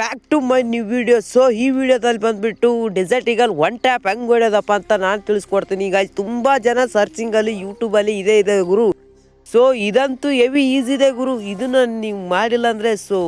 Back to my new video so ಈ ವಿಡಿಯೋದಲ್ಲಿ ಬಂದ್ಬಿಟ್ಟು ಡೆಸರ್ಟ್ ಈಗಲ್ ಒನ್ ಟ್ಯಾಪ್ ಹೆಂಗ್ ಹೊಡೆಯೋದಪ್ಪ ಅಂತ ನಾನು ತಿಳಿಸ್ಕೊಡ್ತೀನಿ. ಈಗ ತುಂಬಾ ಜನ ಸರ್ಚಿಂಗ್ ಅಲ್ಲಿ ಯೂಟ್ಯೂಬ್ ಅಲ್ಲಿ ಇದೆ ಇದೆ ಗುರು. ಸೊ ಇದಂತೂ ಹೆವಿ ಈಸಿ ಇದೆ ಗುರು. ಇದನ್ನ ನೀವು ಮಾಡಿಲ್ಲ ಅಂದ್ರೆ ಸೊ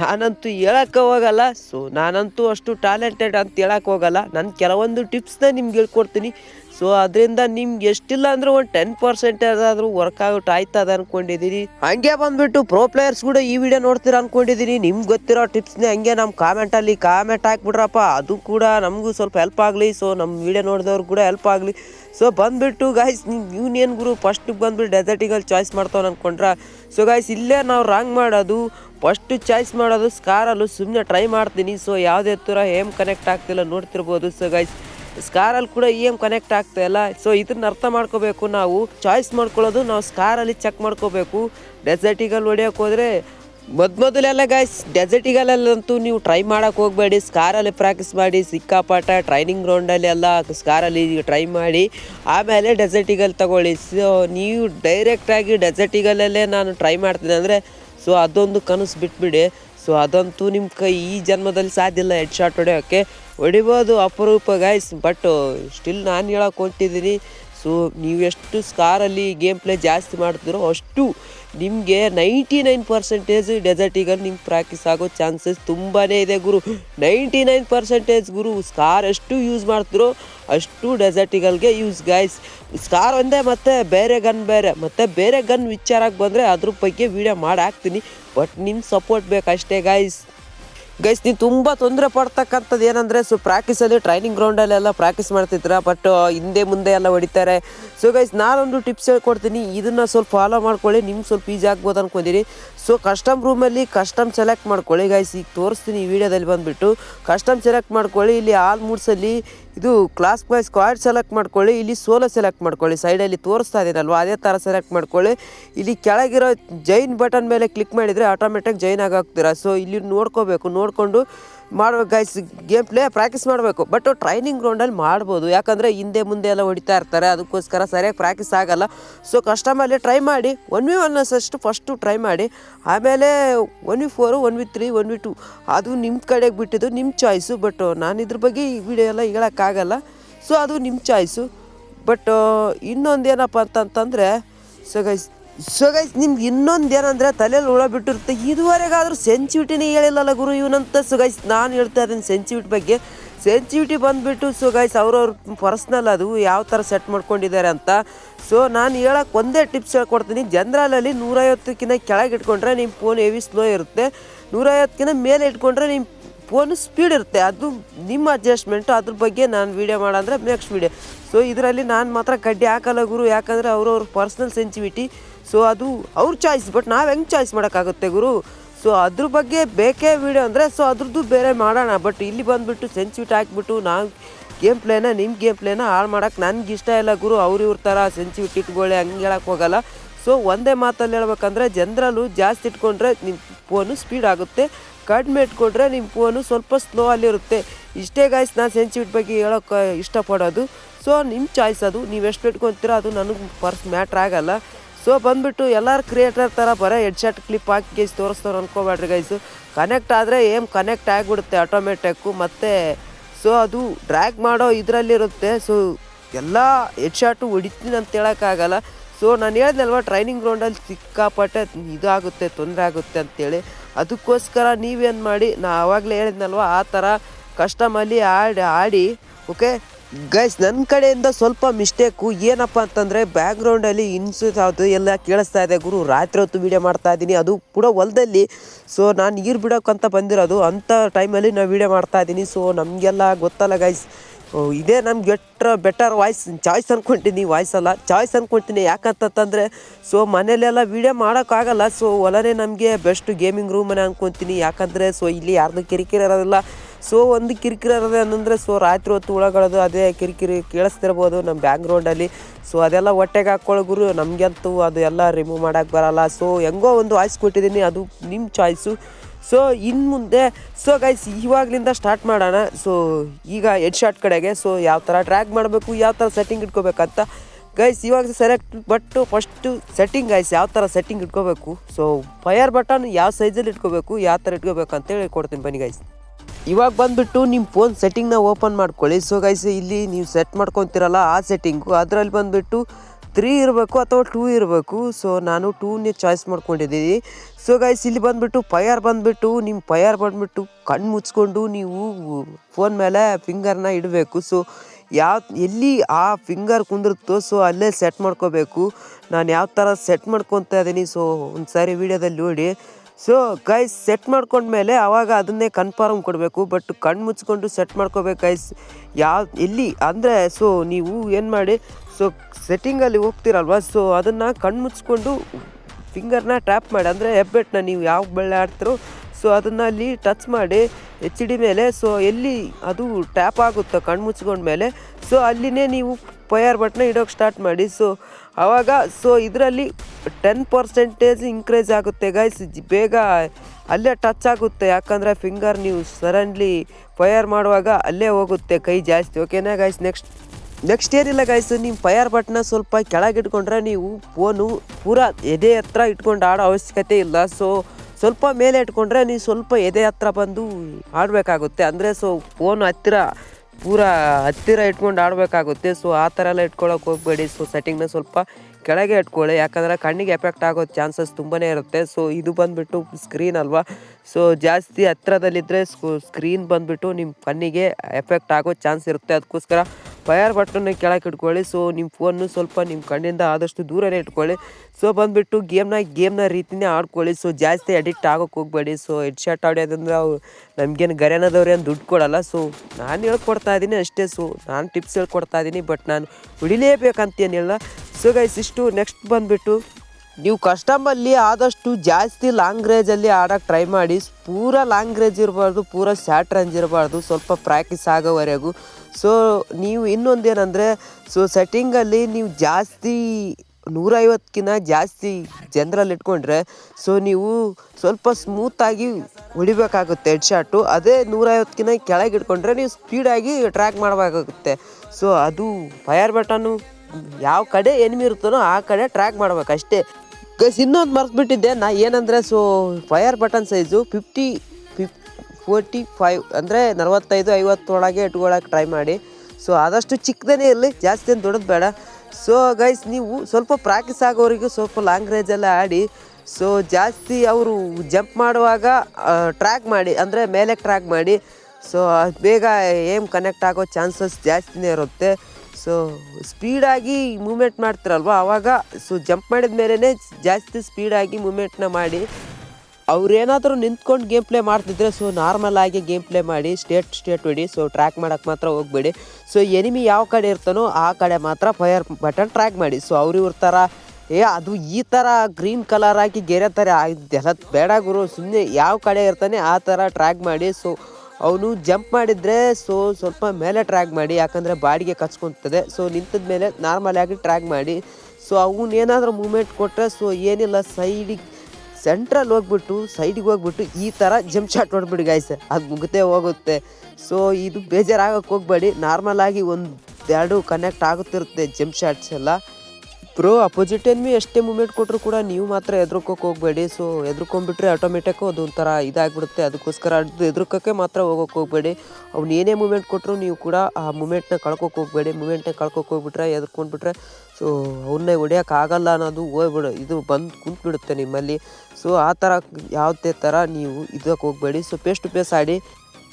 ನಾನಂತೂ ಹೇಳಕ್ಕೆ ಹೋಗಲ್ಲ. ಸೊ ನಾನಂತೂ ಅಷ್ಟು ಟ್ಯಾಲೆಂಟೆಡ್ ಅಂತ ಹೇಳಕ್ಕೆ ಹೋಗಲ್ಲ. ನಾನು ಕೆಲವೊಂದು ಟಿಪ್ಸ್ನ ನಿಮ್ಗೆ ಹೇಳ್ಕೊಡ್ತೀನಿ. ಸೊ ಅದರಿಂದ ನಿಮ್ಗೆ ಎಷ್ಟಿಲ್ಲ ಅಂದ್ರೆ ಒಂದು ಟೆನ್ ಪರ್ಸೆಂಟ್ ಆದರೂ ವರ್ಕೌಟ್ ಆಯ್ತದ ಅನ್ಕೊಂಡಿದ್ದೀನಿ ಹಂಗೆ ಬಂದ್ಬಿಟ್ಟು ಪ್ರೋ ಪ್ಲೇಯರ್ಸ್ ಕೂಡ ಈ ವಿಡಿಯೋ ನೋಡ್ತೀರಾ ಅನ್ಕೊಂಡಿದ್ದೀನಿ ನಿಮ್ಗೆ ಗೊತ್ತಿರೋ ಟಿಪ್ಸ್ನೇ ಹಂಗೆ ನಮ್ಮ ಕಾಮೆಂಟಲ್ಲಿ ಕಾಮೆಂಟ್ ಹಾಕ್ಬಿಡ್ರಪ್ಪ ಅದು ಕೂಡ ನಮಗೂ ಸ್ವಲ್ಪ ಹೆಲ್ಪ್ ಆಗಲಿ. ಸೊ ನಮ್ಮ ವಿಡಿಯೋ ನೋಡಿದವ್ರು ಕೂಡ ಹೆಲ್ಪ್ ಆಗಲಿ. ಸೊ ಬಂದ್ಬಿಟ್ಟು ಗಾಯ್ಸ್ ಯೂನಿಯನ್ ಗುರು ಫಸ್ಟ್ ಬಂದ್ಬಿಟ್ಟು ಡೆಸರ್ಟಿಗಲ್ಲಿ ಚಾಯ್ಸ್ ಮಾಡ್ತಾವೆ ಅನ್ಕೊಂಡ್ರ. ಸೊ ಗಾಯ್ಸ್ ಇಲ್ಲೇ ನಾವು ರಾಂಗ್ ಮಾಡೋದು. ಫಸ್ಟ್ ಚಾಯ್ಸ್ ಮಾಡೋದು ಸ್ಕಾರಲ್ಲೂ ಸುಮ್ಮನೆ ಟ್ರೈ ಮಾಡ್ತೀನಿ. ಸೊ ಯಾವುದೇ ಥರ ಏಮ್ ಕನೆಕ್ಟ್ ಆಗ್ತಿಲ್ಲ ನೋಡ್ತಿರ್ಬೋದು. ಸೊ ಗೈಸ್ ಸ್ಕಾರಲ್ಲಿ ಕೂಡ ಇ ಎಂ ಕನೆಕ್ಟ್ ಆಗ್ತಾ ಇಲ್ಲ. ಸೊ ಇದನ್ನ ಅರ್ಥ ಮಾಡ್ಕೋಬೇಕು ನಾವು. ಚಾಯ್ಸ್ ಮಾಡ್ಕೊಳ್ಳೋದು ನಾವು ಸ್ಕಾರಲ್ಲಿ ಚೆಕ್ ಮಾಡ್ಕೋಬೇಕು. ಡೆಸರ್ಟಿಗಲ್ಲಿ ಹೊಡಿಯೋಕೆ ಹೋದರೆ ಮೊದ್ ಮೊದಲೆಲ್ಲ ಗಾಯ್ಸ್ ಡೆಸರ್ಟಿಗಲ್ಲಂತೂ ನೀವು ಟ್ರೈ ಮಾಡೋಕೆ ಹೋಗಬೇಡಿ. ಸ್ಕಾರಲ್ಲಿ ಪ್ರಾಕ್ಟೀಸ್ ಮಾಡಿ ಸಿಕ್ಕಾಪಾಟ ಟ್ರೈನಿಂಗ್ ಗ್ರೌಂಡಲ್ಲಿ ಎಲ್ಲ ಸ್ಕಾರಲ್ಲಿ ಟ್ರೈ ಮಾಡಿ. ಆಮೇಲೆ ಡೆಸರ್ಟಿಗಲ್ಲಿ ತಗೊಳ್ಳಿ. ಸೊ ನೀವು ಡೈರೆಕ್ಟಾಗಿ ಡೆಸರ್ಟಿಗಲ್ಲೇ ನಾನು ಟ್ರೈ ಮಾಡ್ತೀನಿ ಅಂದರೆ ಸೊ ಅದೊಂದು ಕನಸು ಬಿಟ್ಬಿಡಿ. ಸೊ ಅದಂತೂ ನಿಮ್ಮ ಕೈ ಈ ಜನ್ಮದಲ್ಲಿ ಸಾಧ್ಯ ಇಲ್ಲ ಹೆಡ್ ಶಾಟ್ ಹೊಡೆಯೋಕ್ಕೆ ಹೊಡಿಬೋದು ಅಪರೂಪ ಗಾಯ್ಸ್ ಬಟ್ ಸ್ಟಿಲ್ ನಾನು ಹೇಳೋಕೆ ಹೊಂಟಿದ್ದೀನಿ ಸೊ ನೀವು ಎಷ್ಟು ಸ್ಕಾರಲ್ಲಿ ಗೇಮ್ ಪ್ಲೇ ಜಾಸ್ತಿ ಮಾಡ್ತಿರೋ ಅಷ್ಟು ನಿಮಗೆ ನೈಂಟಿ ನೈನ್ ಪರ್ಸೆಂಟೇಜ್ ಡೆಸರ್ಟಿಗಲ್ಲಿ ನಿಮ್ಗೆ ಪ್ರಾಕ್ಟೀಸ್ ಆಗೋ ಚಾನ್ಸಸ್ ತುಂಬಾ ಇದೆ ಗುರು. ನೈಂಟಿ ನೈನ್ ಪರ್ಸೆಂಟೇಜ್ ಗುರು ಸ್ಕಾರ್ ಎಷ್ಟು ಯೂಸ್ ಮಾಡ್ತಿರೋ ಅಷ್ಟು ಡೆಸರ್ಟಿಗಲ್ಗೆ ಯೂಸ್ ಗಾಯ್ಸ್ ಸ್ಕಾರ್ ಒಂದೇ ಮತ್ತು ಬೇರೆ ಗನ್ ಬೇರೆ. ಮತ್ತು ಬೇರೆ ಗನ್ ವಿಚಾರಕ್ಕೆ ಬಂದರೆ ಅದ್ರ ಬಗ್ಗೆ ವೀಡಿಯೋ ಮಾಡಿ ಹಾಕ್ತೀನಿ. ಬಟ್ ನಿಮ್ಮ ಸಪೋರ್ಟ್ ಬೇಕಷ್ಟೇ ಗೈಸ್ ಗೈಸ್ ನೀವು ತುಂಬ ತೊಂದರೆ ಪಡ್ತಕ್ಕಂಥದ್ದು ಏನಂದರೆ ಸೊ ಪ್ರಾಕ್ಟೀಸಲ್ಲಿ ಟ್ರೈನಿಂಗ್ ಗ್ರೌಂಡಲ್ಲೆಲ್ಲ ಪ್ರಾಕ್ಟೀಸ್ ಮಾಡ್ತಿದ್ರ ಬಟ್ ಹಿಂದೆ ಮುಂದೆ ಎಲ್ಲ ಹೊಡಿತಾರೆ. ಸೊ ಗೈಸ್ ನಾನೊಂದು ಟಿಪ್ಸ್ ಹೇಳ್ಕೊಡ್ತೀನಿ. ಇದನ್ನು ಸ್ವಲ್ಪ ಫಾಲೋ ಮಾಡ್ಕೊಳ್ಳಿ. ನಿಮ್ಗೆ ಸ್ವಲ್ಪ ಈಜಿ ಆಗ್ಬೋದು ಅನ್ಕೊಂಡಿರಿ. ಸೊ ಕಸ್ಟಮ್ ರೂಮಲ್ಲಿ ಕಸ್ಟಮ್ ಸೆಲೆಕ್ಟ್ ಮಾಡ್ಕೊಳ್ಳಿ ಗೈಸ್ ಈಗ ತೋರಿಸ್ತೀನಿ ಈ ವಿಡಿಯೋದಲ್ಲಿ ಬಂದುಬಿಟ್ಟು. ಕಸ್ಟಮ್ ಸೆಲೆಕ್ಟ್ ಮಾಡ್ಕೊಳ್ಳಿ. ಇಲ್ಲಿ ಆಲ್ ಮೂಡ್ಸಲ್ಲಿ ಇದು ಕ್ಲಾಸ್ ಬಾಯ್ ಸ್ಕ್ವಾಡ್ ಸೆಲೆಕ್ಟ್ ಮಾಡ್ಕೊಳ್ಳಿ, ಇಲ್ಲಿ ಸೋಲೋ ಸೆಲೆಕ್ಟ್ ಮಾಡ್ಕೊಳ್ಳಿ ಸೈಡಲ್ಲಿ ತೋರಿಸ್ತಾ ಇದೀನಲ್ವ? ಅದೇ ಥರ ಸೆಲೆಕ್ಟ್ ಮಾಡ್ಕೊಳ್ಳಿ. ಇಲ್ಲಿ ಕೆಳಗಿರೋ ಜೈನ್ ಬಟನ್ ಮೇಲೆ ಕ್ಲಿಕ್ ಮಾಡಿದರೆ ಆಟೋಮೆಟಿಕ್ ಜೈನ್ ಆಗಾಗ್ತೀರಾ? ಸೊ ಇಲ್ಲಿ ನೋಡ್ಕೋಬೇಕು, ನೋಡಿಕೊಂಡು ಮಾಡ್ಬೇಕು ಗೈಸ್ ಗೇಮ್ ಪ್ಲೇ ಪ್ರಾಕ್ಟೀಸ್ ಮಾಡಬೇಕು. ಬಟ್ ಟ್ರೈನಿಂಗ್ ಗ್ರೌಂಡಲ್ಲಿ ಮಾಡ್ಬೋದು. ಯಾಕಂದರೆ ಹಿಂದೆ ಮುಂದೆ ಎಲ್ಲ ಹೊಡಿತಾ ಇರ್ತಾರೆ. ಅದಕ್ಕೋಸ್ಕರ ಸರಿಯಾಗಿ ಪ್ರಾಕ್ಟೀಸ್ ಆಗಲ್ಲ. ಸೊ ಕಸ್ಟಮಲ್ಲಿ ಟ್ರೈ ಮಾಡಿ. ಒನ್ ವಿ ಒನ್ ಅಷ್ಟು ಫಸ್ಟು ಟ್ರೈ ಮಾಡಿ. ಆಮೇಲೆ one V four one V three one V two ಅದು ನಿಮ್ಮ ಕಡೆಗೆ ಬಿಟ್ಟಿದ್ದು ನಿಮ್ಮ ಚಾಯ್ಸು ಬಟ್ ನಾನು ಇದ್ರ ಬಗ್ಗೆ ಈ ವಿಡಿಯೋ ಎಲ್ಲ ಹೇಳೋಕ್ಕಾಗಲ್ಲ ಸೊ ಅದು ನಿಮ್ಮ ಚಾಯ್ಸು ಬಟ್ ಇನ್ನೊಂದು ಏನಪ್ಪ ಅಂತಂತಂದರೆ ಸೊ ಗೈಸ್ ಸೊ ಗೈಸ್ ನಿಮ್ಗೆ ಇನ್ನೊಂದು ಏನಂದರೆ ತಲೆಯಲ್ಲಿ ಹುಳ ಬಿಟ್ಟಿರುತ್ತೆ. ಇದುವರೆಗಾದರೂ ಸೆನ್ಸಿವಿಟಿನೇ ಹೇಳಿಲ್ಲಲ್ಲ ಗುರು ಇವನಂತ? ಸೊ ಗೈಸ್ ನಾನು ಹೇಳ್ತಾ ಇದ್ದೀನಿ ಸೆನ್ಸಿವಿಟಿ ಬಗ್ಗೆ. ಸೆನ್ಸಿವಿಟಿ ಬಂದುಬಿಟ್ಟು ಸೊ ಗೈಸ್ ಅವ್ರವ್ರ ಪರ್ಸ್ನಲ್ ಅದು, ಯಾವ ಥರ ಸೆಟ್ ಮಾಡ್ಕೊಂಡಿದ್ದಾರೆ ಅಂತ. ಸೊ ನಾನು ಹೇಳಕ್ಕೆ ಒಂದೇ ಟಿಪ್ಸ್ ಹೇಳ್ಕೊಡ್ತೀನಿ. ಜನರಲಲ್ಲಿ ನೂರೈವತ್ತಕ್ಕಿಂತ ಕೆಳಗೆ ಇಟ್ಕೊಂಡ್ರೆ ನಿಮ್ಮ ಫೋನ್ ಹೆವಿ ಸ್ಲೋ ಇರುತ್ತೆ. ನೂರೈವತ್ತಕ್ಕಿಂತ ಮೇಲೆ ಇಟ್ಕೊಂಡ್ರೆ ನಿಮ್ಮ ಫೋನು ಸ್ಪೀಡ್ ಇರುತ್ತೆ. ಅದು ನಿಮ್ಮ ಅಡ್ಜಸ್ಟ್ಮೆಂಟು ಅದ್ರ ಬಗ್ಗೆ ನಾನು ವೀಡಿಯೋ ಮಾಡಂದ್ರೆ ನೆಕ್ಸ್ಟ್ ವೀಡಿಯೋ ಸೊ ಇದರಲ್ಲಿ ನಾನು ಮಾತ್ರ ಕಡ್ಡಿ ಹಾಕಲ್ಲ ಗುರು. ಯಾಕಂದರೆ ಅವ್ರವ್ರ ಪರ್ಸ್ನಲ್ ಸೆನ್ಸಿವಿಟಿ ಸೊ ಅದು ಅವ್ರ ಚಾಯ್ಸ್ ಬಟ್ ನಾವು ಹೆಂಗೆ ಚಾಯ್ಸ್ ಮಾಡೋಕ್ಕಾಗುತ್ತೆ ಗುರು? ಸೊ ಅದ್ರ ಬಗ್ಗೆ ಬೇಕೇ ವೀಡಿಯೋ ಅಂದರೆ ಸೊ ಅದ್ರದ್ದು ಬೇರೆ ಮಾಡೋಣ. ಬಟ್ ಇಲ್ಲಿ ಬಂದುಬಿಟ್ಟು ಸೆನ್ಸಿವಿಟಿ ಹಾಕ್ಬಿಟ್ಟು ನಾವು ಗೇಮ್ ಪ್ಲೇನ ನಿಮ್ಮ ಗೇಮ್ ಪ್ಲೇನ ಹಾಳು ಮಾಡೋಕ್ಕೆ ನನಗೆ ಇಷ್ಟ ಇಲ್ಲ ಗುರು. ಅವ್ರ ಇವ್ರ ಥರ ಸೆನ್ಸಿವಿಟಿ ಇಟ್ಕೊಳ್ಳಿ ಹಂಗೆ ಹೇಳಕ್ಕೆ ಹೋಗಲ್ಲ. ಸೊ ಒಂದೇ ಮಾತಲ್ಲಿ ಹೇಳ್ಬೇಕಂದ್ರೆ, ಜನರಲ್ಲೂ ಜಾಸ್ತಿ ಇಟ್ಕೊಂಡ್ರೆ ನಿಮ್ಮ ಫೋನು ಸ್ಪೀಡ್ ಆಗುತ್ತೆ. ಕಡಿಮೆ ಇಟ್ಕೊಂಡ್ರೆ ನಿಮ್ಮ ಫೋನು ಸ್ವಲ್ಪ ಸ್ಲೋ ಅಲ್ಲಿರುತ್ತೆ ಇಷ್ಟೇ ಗಾಯ್ಸ್ ನಾನು ಸೆನ್ಸಿವಿಟಿ ಬಗ್ಗೆ ಹೇಳೋಕ್ಕೆ ಇಷ್ಟಪಡೋದು. ಸೊ ನಿಮ್ಮ ಚಾಯ್ಸ್ ಅದು. ನೀವು ಎಷ್ಟು ಇಟ್ಕೊತೀರೋ ಅದು ನನಗೆ ಪರ್ಸ್ ಮ್ಯಾಟ್ರ್ ಆಗಲ್ಲ. ಸೊ ಬಂದುಬಿಟ್ಟು ಎಲ್ಲರ ಕ್ರಿಯೇಟರ್ ಥರ ಬರೋ ಹೆಡ್ಶಾಟ್ ಕ್ಲಿಪ್ ಹಾಕಿ ಗೈಸ್ ತೋರಿಸ್ತಾರೆ ಅನ್ಕೋಬೇಡ್ರಿ ಗೈಸು ಕನೆಕ್ಟ್ ಆದರೆ ಏಮ್ ಕನೆಕ್ಟ್ ಆಗಿಬಿಡುತ್ತೆ ಆಟೋಮೆಟಿಕ್ಕು ಮತ್ತು ಸೊ ಅದು ಡ್ರ್ಯಾಗ್ ಮಾಡೋ ಇದರಲ್ಲಿರುತ್ತೆ. ಸೊ ಎಲ್ಲ ಹೆಡ್ಶಾಟು ಹೊಡಿತೀನಿ ಅಂತ ಹೇಳೋಕ್ಕಾಗಲ್ಲ ಸೊ ನಾನು ಹೇಳ್ದಲ್ವ ಟ್ರೈನಿಂಗ್ ಗ್ರೌಂಡಲ್ಲಿ ಸಿಕ್ಕಾಪಟ್ಟೆ ಇದಾಗುತ್ತೆ, ತೊಂದರೆ ಆಗುತ್ತೆ ಅಂತೇಳಿ. ಅದಕ್ಕೋಸ್ಕರ ನೀವೇನು ಮಾಡಿ ನಾ ಆವಾಗಲೇ ಹೇಳಿದ್ನಲ್ವ, ಆ ಥರ ಕಸ್ಟಮಲ್ಲಿ ಆಡಿ ಆಡಿ ಓಕೆ ಗೈಸ್ ನನ್ನ ಕಡೆಯಿಂದ ಸ್ವಲ್ಪ ಮಿಸ್ಟೇಕು ಏನಪ್ಪ ಅಂತಂದರೆ ಬ್ಯಾಕ್ಗ್ರೌಂಡಲ್ಲಿ ಇನ್ಸೂಸ್ ಆಗುತ್ತೆ ಎಲ್ಲ ಕೇಳಿಸ್ತಾ ಇದೆ. ಗುರು, ರಾತ್ರಿ ಹೊತ್ತು ವೀಡಿಯೋ ಮಾಡ್ತಾ ಇದ್ದೀನಿ ಅದು ಕೂಡ ಹೊಲದಲ್ಲಿ. ಸೊ ನಾನು ನೀರು ಬಿಡೋಕ್ಕಂತ ಬಂದಿರೋದು. ಅಂಥ ಟೈಮಲ್ಲಿ ನಾನು ವೀಡಿಯೋ ಮಾಡ್ತಾ ಇದ್ದೀನಿ ಸೊ ನಮಗೆಲ್ಲ ಗೊತ್ತಲ್ಲ ಗೈಸ್ ಇದೇ ನಮ್ಗೆ ಎಟ್ರ ಬೆಟರ್ ವಾಯ್ಸ್ ಚಾಯ್ಸ್ ಅಂದ್ಕೊಂತೀನಿ ವಾಯ್ಸ್ ಅಲ್ಲ. ಚಾಯ್ಸ್ ಅಂದ್ಕೊಂತೀನಿ ಯಾಕಂತಂದರೆ ಸೊ ಮನೇಲೆಲ್ಲ ವೀಡಿಯೋ ಮಾಡೋಕ್ಕಾಗಲ್ಲ ಸೊ ಒಲನೇ ನಮಗೆ ಬೆಸ್ಟ್ ಗೇಮಿಂಗ್ ರೂಮನೇ ಅಂದ್ಕೊತೀನಿ ಯಾಕಂದರೆ ಸೊ ಇಲ್ಲಿ ಯಾರ್ದು ಕಿರಿಕಿರಿ ಇರೋದಿಲ್ಲ. ಸೊ ಒಂದು ಕಿರಿಕಿರಿ ಇರೋದೇ ಅಂತಂದರೆ ಸೊ ರಾತ್ರಿ ಹೊತ್ತು ಹುಳಗಳದು ಅದೇ ಕಿರಿಕಿರಿ ಕೇಳಿಸ್ತಿರ್ಬೋದು ನಮ್ಮ ಬ್ಯಾಕ್ಗ್ರೌಂಡಲ್ಲಿ ಸೊ ಅದೆಲ್ಲ ಹೊಟ್ಟೆಗೆ ಹಾಕ್ಕೊಳ್ಳೋ ಗುರು, ನಮಗಂತೂ ಅದು ಎಲ್ಲ ರಿಮೂವ್ ಮಾಡೋಕ್ಕೆ ಬರೋಲ್ಲ. ಸೊ ಹೆಂಗೋ ಒಂದು ವಾಯ್ಸ್ ಕೊಟ್ಟಿದ್ದೀನಿ, ಅದು ನಿಮ್ಮ ಚಾಯ್ಸು ಸೊ ಇನ್ನು ಮುಂದೆ, ಸೊ ಗೈಸ್ ಇವಾಗಲಿಂದ ಸ್ಟಾರ್ಟ್ ಮಾಡೋಣ. ಸೊ ಈಗ ಹೆಡ್ ಶಾಟ್ ಕಡೆಗೆ, ಸೊ ಯಾವ ಥರ ಟ್ರ್ಯಾಕ್ ಮಾಡಬೇಕು, ಯಾವ ಥರ ಸೆಟ್ಟಿಂಗ್ ಇಟ್ಕೋಬೇಕಂತ. ಗೈಸ್ ಇವಾಗ select but first setting guys ಯಾವ ಥರ ಸೆಟ್ಟಿಂಗ್ ಇಟ್ಕೋಬೇಕು. ಸೊ ಫೈರ್ ಬಟನ್ ಯಾವ ಸೈಜಲ್ಲಿ ಇಟ್ಕೋಬೇಕು, ಯಾವ ಥರ ಇಟ್ಕೋಬೇಕು ಅಂತೇಳಿ ಕೊಡ್ತೀನಿ ಬನ್ನಿ ಗೈಸ್ ಇವಾಗ ಬಂದುಬಿಟ್ಟು ನಿಮ್ಮ ಫೋನ್ ಸೆಟ್ಟಿಂಗ್ನ ಓಪನ್ ಮಾಡ್ಕೊಳ್ಳಿ. ಸೊ ಗೈಸ್ ಇಲ್ಲಿ ನೀವು ಸೆಟ್ ಮಾಡ್ಕೊತೀರಲ್ಲ ಆ ಸೆಟ್ಟಿಂಗು ಅದರಲ್ಲಿ ಬಂದುಬಿಟ್ಟು ತ್ರೀ ಇರಬೇಕು ಅಥವಾ ಟೂ ಇರಬೇಕು. ಸೊ ನಾನು ಟೂನೇ ಚಾಯ್ಸ್ ಮಾಡ್ಕೊಂಡಿದ್ದೀನಿ. ಸೊ ಗೈಸ್ ಇಲ್ಲಿ ಬಂದುಬಿಟ್ಟು ಫೈರ್ ಬಂದುಬಿಟ್ಟು ನಿಮ್ಮ ಫೈರ್ ಬಂದುಬಿಟ್ಟು ಕಣ್ಣು ಮುಚ್ಕೊಂಡು ನೀವು ಫೋನ್ ಮೇಲೆ ಫಿಂಗರ್ನ ಇಡಬೇಕು. ಸೊ ಯಾವ, ಎಲ್ಲಿ ಆ ಫಿಂಗರ್ ಕುಂದಿರುತ್ತೋ ಸೊ ಅಲ್ಲೇ ಸೆಟ್ ಮಾಡ್ಕೋಬೇಕು. ನಾನು ಯಾವ ಥರ ಸೆಟ್ ಮಾಡ್ಕೊತಾ ಇದ್ದೀನಿ ಸೊ ಒಂದು ಸಾರಿ ವೀಡಿಯೋದಲ್ಲಿ ನೋಡಿ. ಸೊ ಗೈಸ್ ಸೆಟ್ ಮಾಡ್ಕೊಂಡ್ಮೇಲೆ ಆವಾಗ ಅದನ್ನೇ ಕನ್ಫರ್ಮ್ ಕೊಡಬೇಕು. ಬಟ್ ಕಣ್ಣು ಮುಚ್ಕೊಂಡು ಸೆಟ್ ಮಾಡ್ಕೋಬೇಕು ಗೈಸ್ ಯಾವ ಎಲ್ಲಿ? ಅಂದರೆ ಸೊ ನೀವು ಏನು ಮಾಡಿ? ಸೊ ಸೆಟ್ಟಿಂಗಲ್ಲಿ ಹೋಗ್ತಿರಲ್ವ? ಸೊ ಅದನ್ನು ಕಣ್ಣು ಮುಚ್ಕೊಂಡು ಫಿಂಗರ್ನ ಟ್ಯಾಪ್ ಮಾಡಿ. ಅಂದರೆ ಹೆಬ್ಬೆಟ್ಟನ್ನ ನೀವು ಯಾವ ಬೆಳ್ಳೆ ಆಡ್ತಿರೋ? ಸೊ ಅದನ್ನು ಅಲ್ಲಿ ಟಚ್ ಮಾಡಿ ಎಚ್ ಡಿ ಮೇಲೆ. ಸೊ ಎಲ್ಲಿ ಅದು ಟ್ಯಾಪ್ ಆಗುತ್ತೋ ಕಣ್ಣು ಮುಚ್ಕೊಂಡ್ಮೇಲೆ ಸೊ ಅಲ್ಲಿನೇ ನೀವು ಫೈರ್ ಬಟ್ನ ಇಡೋಕ್ಕೆ ಸ್ಟಾರ್ಟ್ ಮಾಡಿ. ಸೊ ಆವಾಗ ಸೊ ಇದರಲ್ಲಿ ಟೆನ್ ಪರ್ಸೆಂಟೇಜ್ ಇನ್ಕ್ರೀಸ್ ಆಗುತ್ತೆ ಗೈಸ್ ಬೇಗ ಅಲ್ಲೇ ಟಚ್ ಆಗುತ್ತೆ. ಯಾಕಂದರೆ ಫಿಂಗರ್ ನೀವು ಸಡನ್ಲಿ ಫೈರ್ ಮಾಡುವಾಗ ಅಲ್ಲೇ ಹೋಗುತ್ತೆ ಕೈ ಜಾಸ್ತಿ. ಓಕೆನಾ ಗೈಸ್ ನೆಕ್ಸ್ಟ್ ನೆಕ್ಸ್ಟ್ ಏನಿಲ್ಲ ಗಾಯ್ಸ್ ನೀವು ಫೈರ್ ಬಟ್ನ ಸ್ವಲ್ಪ ಕೆಳಗೆ ಇಟ್ಕೊಂಡ್ರೆ ನೀವು ಫೋನು ಪೂರ ಎದೆ ಹತ್ರ ಇಟ್ಕೊಂಡು ಆಡೋ ಅವಶ್ಯಕತೆ ಇಲ್ಲ. ಸೊ ಸ್ವಲ್ಪ ಮೇಲೆ ಇಟ್ಕೊಂಡ್ರೆ ನೀವು ಸ್ವಲ್ಪ ಎದೆ ಹತ್ರ ಬಂದು ಆಡಬೇಕಾಗುತ್ತೆ. ಅಂದರೆ ಸೊ ಫೋನ್ ಹತ್ತಿರ ಪೂರ ಹತ್ತಿರ ಇಟ್ಕೊಂಡು ಆಡಬೇಕಾಗುತ್ತೆ. ಸೊ ಆ ಥರ ಎಲ್ಲ ಇಟ್ಕೊಳಕ್ಕೆ ಹೋಗಬೇಡಿ. ಸೊ ಸೆಟ್ಟಿಂಗ್ನ ಸ್ವಲ್ಪ ಕೆಳಗೆ ಇಟ್ಕೊಳ್ಳಿ. ಯಾಕಂದರೆ ಕಣ್ಣಿಗೆ ಎಫೆಕ್ಟ್ ಆಗೋ ಚಾನ್ಸಸ್ ತುಂಬಾ ಇರುತ್ತೆ. ಸೊ ಇದು ಬಂದುಬಿಟ್ಟು ಸ್ಕ್ರೀನ್ ಅಲ್ವಾ? ಸೊ ಜಾಸ್ತಿ ಹತ್ತಿರದಲ್ಲಿದ್ದರೆ ಸ್ಕ್ರೀನ್ ಬಂದುಬಿಟ್ಟು ನಿಮ್ಮ ಕಣ್ಣಿಗೆ ಎಫೆಕ್ಟ್ ಆಗೋ ಚಾನ್ಸ್ ಇರುತ್ತೆ. ಅದಕ್ಕೋಸ್ಕರ ಫೈರ್ ಬಟನ್ನ ಕೆಳಗೆ ಇಟ್ಕೊಳ್ಳಿ. ಸೊ ನಿಮ್ಮ ಫೋನು ಸ್ವಲ್ಪ ನಿಮ್ಮ ಕಣ್ಣಿಂದ ಆದಷ್ಟು ದೂರನೇ ಇಟ್ಕೊಳ್ಳಿ. ಸೊ ಬಂದುಬಿಟ್ಟು ಗೇಮ್ನ ಗೇಮ್ನ ರೀತಿನೇ ಆಡ್ಕೊಳ್ಳಿ. ಸೊ ಜಾಸ್ತಿ ಅಡಿಕ್ಟ್ ಆಗೋಕೆ ಹೋಗಬೇಡಿ. ಸೊ ಹೆಡ್ ಶಾಟ್ ಆಡೋದಂದ್ರೆ ಅವು ನಮಗೇನು ಗರೆನದವ್ರು ಏನು ದುಡ್ಡು ಕೊಡಲ್ಲ. ಸೊ ನಾನು ಹೇಳ್ಕೊಡ್ತಾ ಇದ್ದೀನಿ ಅಷ್ಟೇ. ಸೊ ನಾನು ಟಿಪ್ಸ್ ಹೇಳ್ಕೊಡ್ತಾ ಇದ್ದೀನಿ ಬಟ್ ನಾನು ಹೊಡಿಲೇಬೇಕಂತೇನಿಲ್ಲ ಸೊ ಗೈಸ್ ಇಷ್ಟು. ನೆಕ್ಸ್ಟ್ ಬಂದುಬಿಟ್ಟು ನೀವು ಕಸ್ಟಮಲ್ಲಿ ಆದಷ್ಟು ಜಾಸ್ತಿ ಲಾಂಗ್ ರೇಂಜಲ್ಲಿ ಆಡೋಕ್ಕೆ ಟ್ರೈ ಮಾಡಿ. ಪೂರ ಲಾಂಗ್ ರೇಂಜ್ ಇರಬಾರ್ದು, ಪೂರ ಶಾರ್ಟ್ ರೇಂಜ್ ಇರಬಾರ್ದು. ಸ್ವಲ್ಪ ಪ್ರಾಕ್ಟೀಸ್ ಆಗೋವರೆಗೂ. ಸೊ ನೀವು ಇನ್ನೊಂದೇನೆಂದರೆ ಸೊ ಸೆಟ್ಟಿಂಗಲ್ಲಿ ನೀವು ಜಾಸ್ತಿ ನೂರೈವತ್ತಕ್ಕಿಂತ ಜಾಸ್ತಿ ಜನರಲ್ಲಿ ಇಟ್ಕೊಂಡ್ರೆ ಸೊ ನೀವು ಸ್ವಲ್ಪ ಸ್ಮೂತಾಗಿ ಹೊಡಿಬೇಕಾಗುತ್ತೆ ಹೆಡ್ ಶಾಟು ಅದೇ ನೂರೈವತ್ತಕ್ಕಿಂತ ಕೆಳಗೆ ಇಟ್ಕೊಂಡ್ರೆ ನೀವು ಸ್ಪೀಡಾಗಿ ಟ್ರ್ಯಾಕ್ ಮಾಡಬೇಕಾಗುತ್ತೆ. ಸೊ ಅದು ಫೈರ್ ಬಟನ್ನು ಯಾವ ಕಡೆ ಎನಿಮಿ ಇರುತ್ತೋ ಆ ಕಡೆ ಟ್ರ್ಯಾಕ್ ಮಾಡ್ಬೇಕು ಅಷ್ಟೇ. ಗೈಸ್ ಇನ್ನೊಂದು ಮರ್ತ್ಬಿಟ್ಟಿದ್ದೆ, ನಾ ಏನಂದರೆ so fire button size fifty fif forty five ಅಂದರೆ ನಲವತ್ತೈದು, ಐವತ್ತೊಳಗೆ ಇಟ್ಕೊಳಕ್ಕೆ ಟ್ರೈ ಮಾಡಿ. ಸೊ ಆದಷ್ಟು ಚಿಕ್ಕದೇ ಇರಲಿ, ಜಾಸ್ತಿ ಏನು ದೊಡ್ಡದು ಬೇಡ. ಸೊ ಗೈಸ್ ನೀವು ಸ್ವಲ್ಪ ಪ್ರಾಕ್ಟೀಸ್ ಆಗೋರಿಗೂ ಸ್ವಲ್ಪ ಲಾಂಗ್ ರೇಂಜೆಲ್ಲ ಆಡಿ. ಸೊ ಜಾಸ್ತಿ ಅವರು ಜಂಪ್ ಮಾಡುವಾಗ ಟ್ರ್ಯಾಕ್ ಮಾಡಿ, ಅಂದರೆ ಮೇಲೆ ಟ್ರ್ಯಾಕ್ ಮಾಡಿ. ಸೊ ಬೇಗ ಏಮ್ ಕನೆಕ್ಟ್ ಆಗೋ ಚಾನ್ಸಸ್ ಜಾಸ್ತಿನೇ ಇರುತ್ತೆ. ಸೊ ಸ್ಪೀಡಾಗಿ ಮೂಮೆಂಟ್ ಮಾಡ್ತಿರಲ್ವ ಆವಾಗ ಸೊ ಜಂಪ್ ಮಾಡಿದ ಮೇಲೇ ಜಾಸ್ತಿ ಸ್ಪೀಡಾಗಿ ಮೂಮೆಂಟ್ನ ಮಾಡಿ. ಅವ್ರೇನಾದರೂ ನಿಂತ್ಕೊಂಡು ಗೇಮ್ ಪ್ಲೇ ಮಾಡ್ತಿದ್ರೆ ಸೊ ನಾರ್ಮಲ್ ಆಗಿ ಗೇಮ್ ಪ್ಲೇ ಮಾಡಿ ಸ್ಟೇಟ್ ಸ್ಟೇಟ್ ಹೊಡಿ ಸೊ ಟ್ರ್ಯಾಕ್ ಮಾಡೋಕ್ಕೆ ಮಾತ್ರ ಹೋಗಬೇಡಿ. ಸೊ ಎನಿಮಿ ಯಾವ ಕಡೆ ಇರ್ತಾನೋ ಆ ಕಡೆ ಮಾತ್ರ ಫೈರ್ ಬಟನ್ ಟ್ರ್ಯಾಕ್ ಮಾಡಿ. ಸೊ ಅವ್ರು ಇವ್ರ ಥರ ಏ ಅದು ಈ ಥರ ಗ್ರೀನ್ ಕಲರ್ ಹಾಕಿ ಗೆರೆ ಥರ ಎಲ್ಲ ಬೇಡ ಗುರು ಸುಮ್ಮನೆ ಯಾವ ಕಡೆ ಇರ್ತಾನೆ ಆ ಥರ ಟ್ರ್ಯಾಕ್ ಮಾಡಿ. ಸೊ ಅವನು ಜಂಪ್ ಮಾಡಿದರೆ ಸೊ ಸ್ವಲ್ಪ ಮೇಲೆ ಟ್ರ್ಯಾಕ್ ಮಾಡಿ, ಯಾಕಂದರೆ ಬಾಡಿಗೆ ಕಚ್ಕೊತದೆ. ಸೊ ನಿಂತದ ಮೇಲೆ ನಾರ್ಮಲ್ ಆಗಿ ಟ್ರ್ಯಾಕ್ ಮಾಡಿ. ಸೊ ಅವನು ಏನಾದರೂ ಮೂಮೆಂಟ್ ಕೊಟ್ಟರೆ ಸೊ ಏನಿಲ್ಲ ಸೈಡಿಗೆ ಸೆಂಟ್ರಲ್ಲಿ ಹೋಗ್ಬಿಟ್ಟು ಸೈಡಿಗೆ ಹೋಗ್ಬಿಟ್ಟು ಈ ಥರ ಜಂಪ್ ಶಾಟ್ ನೋಡ್ಬಿಡಿ ಗಾಯ್ಸ್ ಅದು ಮುಗುತ್ತೆ ಹೋಗುತ್ತೆ. ಸೊ ಇದು ಬೇಜಾರಾಗಕ್ಕೆ ಹೋಗ್ಬೇಡಿ. ನಾರ್ಮಲ್ ಆಗಿ ಒಂದು, ಎರಡು ಕನೆಕ್ಟ್ ಆಗುತ್ತಿರುತ್ತೆ ಜಂಪ್ ಶಾಟ್ಸ್ ಎಲ್ಲ. ಪ್ರೋ ಅಪೋಸಿಟ್ ಎನ್ಮಿ ಎಷ್ಟೇ ಮೂಮೆಂಟ್ ಕೊಟ್ಟರು ಕೂಡ ನೀವು ಮಾತ್ರ ಎದ್ರಕೋಕೆ ಹೋಗಬೇಡಿ. ಸೊ ಎದ್ರಕೊಂಡ್ಬಿಟ್ರೆ ಆಟೋಮೆಟಿಕ್ಕು ಅದು ಒಂಥರ ಇದಾಗ್ಬಿಡುತ್ತೆ. ಅದಕ್ಕೋಸ್ಕರ ಅದು ಮಾತ್ರ ಹೋಗೋಕೆ ಹೋಗಬೇಡಿ. ಅವ್ನು ಏನೇ ಮೂಮೆಂಟ್ ಕೊಟ್ಟರು ನೀವು ಕೂಡ ಆ ಮೂಮೆಂಟ್ನ ಕಳ್ಕೊಕೆ ಹೋಗಬೇಡಿ. ಮೂಮೆಂಟ್ನ ಕಳ್ಕೊಕೆ ಹೋಗ್ಬಿಟ್ರೆ ಎದ್ಕೊಂಡ್ಬಿಟ್ರೆ ಸೊ ಅವನ್ನೇ ಹೊಡಿಯೋಕ್ಕಾಗಲ್ಲ ಅನ್ನೋದು ಹೋಗ್ಬಿಡು. ಇದು ಬಂದು ಕುಂತ್ಬಿಡುತ್ತೆ ನಿಮ್ಮಲ್ಲಿ. ಸೊ ಆ ಥರ ಯಾವುದೇ ಥರ ನೀವು ಇದಕ್ಕೆ ಹೋಗಬೇಡಿ. ಸೊ ಪೇಸ್ ಟು ಪೇಸ್ ಆಡಿ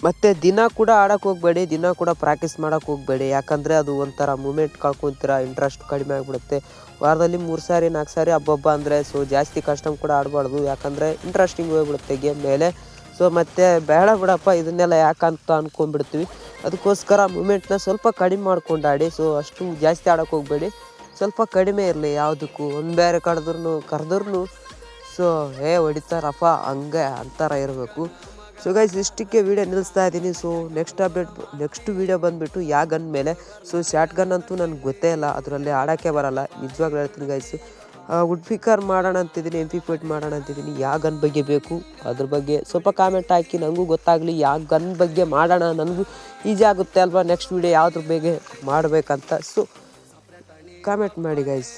ಮತ್ತು ದಿನ ಕೂಡ ಆಡೋಕೆ ಹೋಗಬೇಡಿ, ದಿನ ಕೂಡ ಪ್ರಾಕ್ಟೀಸ್ ಮಾಡೋಕೆ ಹೋಗಬೇಡಿ. ಯಾಕಂದರೆ ಅದು ಒಂಥರ ಮೂಮೆಂಟ್ ಕಳ್ಕೊತೀರ ಇಂಟ್ರೆಸ್ಟ್ ಕಡಿಮೆ ಆಗಿಬಿಡುತ್ತೆ. ವಾರದಲ್ಲಿ ಮೂರು ಸಾರಿ, ನಾಲ್ಕು ಸಾರಿ ಹಬ್ಬಬ್ಬ ಅಂದರೆ ಸೊ ಜಾಸ್ತಿ ಕಷ್ಟಮ್ ಕೂಡ ಆಡಬಾರ್ದು. ಯಾಕಂದರೆ ಇಂಟ್ರೆಸ್ಟಿಂಗ್ ಹೋಗ್ಬಿಡುತ್ತೆ ಗೇಮ್ ಮೇಲೆ. ಸೊ ಮತ್ತು ಬೇಡ ಬಿಡಪ್ಪ, ಇದನ್ನೆಲ್ಲ ಯಾಕಂತ ಅಂದ್ಕೊಂಡ್ಬಿಡ್ತೀವಿ ಅದಕ್ಕೋಸ್ಕರ ಮೂಮೆಂಟ್ನ ಸ್ವಲ್ಪ ಕಡಿಮೆ ಮಾಡ್ಕೊಂಡು ಆಡಿ. ಸೊ ಅಷ್ಟು ಜಾಸ್ತಿ ಆಡೋಕೆ ಹೋಗಬೇಡಿ. ಸ್ವಲ್ಪ ಕಡಿಮೆ ಇರಲಿ ಯಾವುದಕ್ಕೂ. ಒಂದು ಬೇರೆ ಕಡ್ದ್ರೂ ಕರೆದ್ರೂ ಸೊ ಏ, ಹೊಡಿತಾರಪ್ಪ, ಹಂಗೆ ಅಂತಾರ ಇರಬೇಕು. ಸೊ ಗೈಸ್ ಇಷ್ಟಕ್ಕೆ ವೀಡಿಯೋ ನಿಲ್ಲಿಸ್ತಾ ಇದ್ದೀನಿ. So next update next video ಬಂದುಬಿಟ್ಟು ಯಾ ಗನ್ ಮೇಲೆ ಸೊ ಶಾರ್ಟ್ ಗನ್ ಅಂತೂ ನನಗೆ ಗೊತ್ತೇ ಇಲ್ಲ. ಅದರಲ್ಲಿ ಆಡೋಕ್ಕೆ ಬರಲ್ಲ. ನಿಜವಾಗ್ಲೂ ಹೇಳ್ತೀನಿ ಗೈಸ್ ವುಡ್ ಫಿಕರ್ ಮಾಡೋಣ ಅಂತಿದ್ದೀನಿ ಎಂ ಪಿ ಫೈಟ್ ಮಾಡೋಣ ಅಂತಿದ್ದೀನಿ. ಯಾವ ಗನ್ ಬಗ್ಗೆ ಬೇಕು, ಅದ್ರ ಬಗ್ಗೆ ಸ್ವಲ್ಪ ಕಾಮೆಂಟ್ ಹಾಕಿ. ನನಗೂ ಗೊತ್ತಾಗಲಿ ಯಾವ ಗನ್ ಬಗ್ಗೆ ಮಾಡೋಣ. ನನಗೂ ಈಜಿ ಆಗುತ್ತೆ ಅಲ್ವಾ? ನೆಕ್ಸ್ಟ್ ವೀಡಿಯೋ ಯಾವ್ದ್ರ ಬಗ್ಗೆ ಮಾಡಬೇಕಂತ. ಸೊ ಕಾಮೆಂಟ್ ಮಾಡಿ ಗೈಸ್